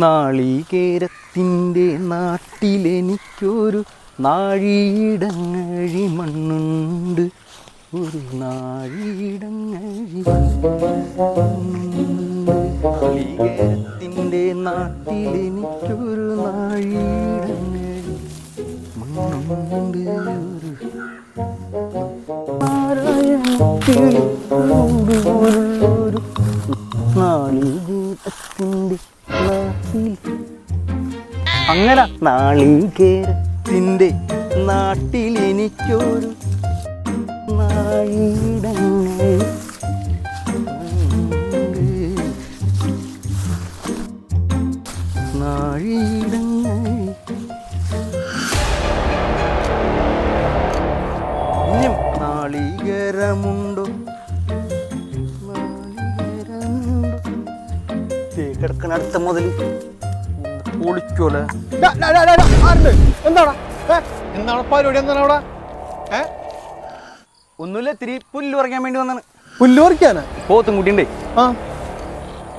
നാളികേരത്തിന്റെ നാട്ടിലെനിക്കൊരു നാഴിയിടങ്ങഴി മണ്ണുണ്ട്. ഒരു നാഴിയിടങ്ങഴി നാളികേരത്തിന്റെ നാട്ടിലെനിക്കൊരു നാഴിയിടങ്ങഴി മണ്ണുണ്ട്. ഒരു നാരായണത്തിലൊരു അങ്ങനെ നാളികേരത്തിന്റെ നാട്ടിൽ എനിക്കൊരു നാളികേരമുണ്ടോ? കിടക്കണ അടുത്ത മുതൽ പൊളിക്കോലെ എന്താടാ? എന്താണ് പരിപാടി? എന്താണ് അവിടെ? ഏ? ഒന്നുമില്ല ഇത്തിരി പുല്ല് പറിക്കാൻ വേണ്ടി വന്നാണ്. പുല്ല് പറിക്കാനാ? പോത്തും കുട്ടിയുണ്ടേ. ആ.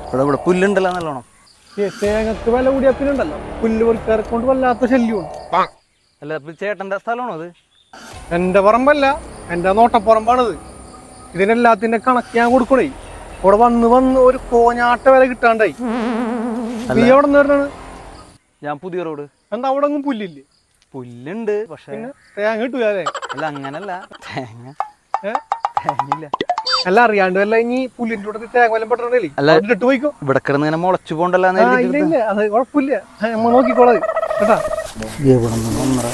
ഇവിടെ ഇവിടെ പുല്ലുണ്ടല്ലോ നല്ലോണം. ഈ തേങ്ങക്ക് വില കൂടിയ പിന്നുണ്ടല്ലോ പുല്ല് പറിക്കാരെ കൊണ്ട് വല്ലാത്ത ശല്യമാണ്. അല്ല ചേട്ടന്റെ സ്ഥലമാണോ അത്? എന്റെ പറമ്പല്ല എന്റെ നോട്ടപ്പുറമ്പാണത്. ഇതിനെല്ലാത്തിന്റെ കണക്ക് ഞാൻ കൊടുക്കണേ. ഇവിടെ വന്ന് വന്ന് ഒരു കോഞ്ഞാട്ട വില കിട്ടാണ്ടായി. നീ എവിടെ നിന്ന് വരുന്നത്? ഞാൻ പുതിയ റോഡ്. എന്താ അവിടെ ഒന്നും പുല്ലില്ലേ? പുല്ലുണ്ട് പക്ഷെ തേങ്ങ കിട്ടൂലേ അല്ല? അങ്ങനല്ല. തേങ്ങ. തേങ്ങയില്ല. അല്ല അറിയാണ്ട് വല്ല ഇനി പുല്ലിന്റെ കൂടെ തേങ്ങ വല്ലതും പെട്ടിട്ടുണ്ടല്ലേ അല്ല. ഇട്ട് പോയിക്കോ. ഇവിടെ കിടന്ന് ഇങ്ങനെ മുളച്ചു പോണ്ടല്ലേ അത് കുഴപ്പമില്ല. നമ്മൾ നോക്കിക്കോളാം കേട്ടാ? ഒന്നര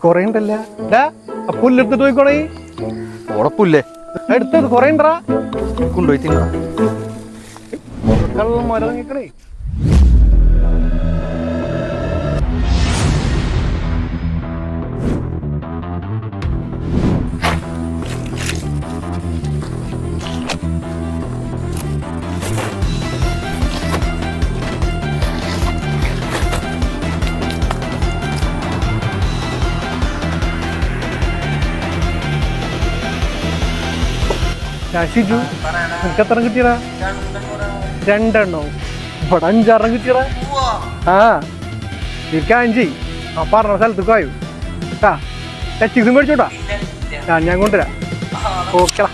കൊറേ ഉണ്ടല്ല ഡാ ആ പുല്ലെടുത്തിട്ട് പോയിക്കോളേ. ഉറപ്പില്ലേ പുല്ലേ. എടുത്തത് കൊറേ കൊണ്ടുപോയി തിന്നാ നിക്കണേ ഞാൻ ഷിജു. നിനക്ക് എത്ര കിട്ടിയടാ? രണ്ടെണ്ണോ. ഇവിടെ അഞ്ചാറെണ്ണം കിട്ടിയടാ. ആ. എനിക്ക് അഞ്ചി. ആ പറഞ്ഞ സ്ഥലത്തേക്ക് ആയോ കേട്ടാ ടച്ചിങ്സും മേടിച്ചോട്ടാ. ഞാൻ കൊണ്ടുവരാം. ഓക്കെടാ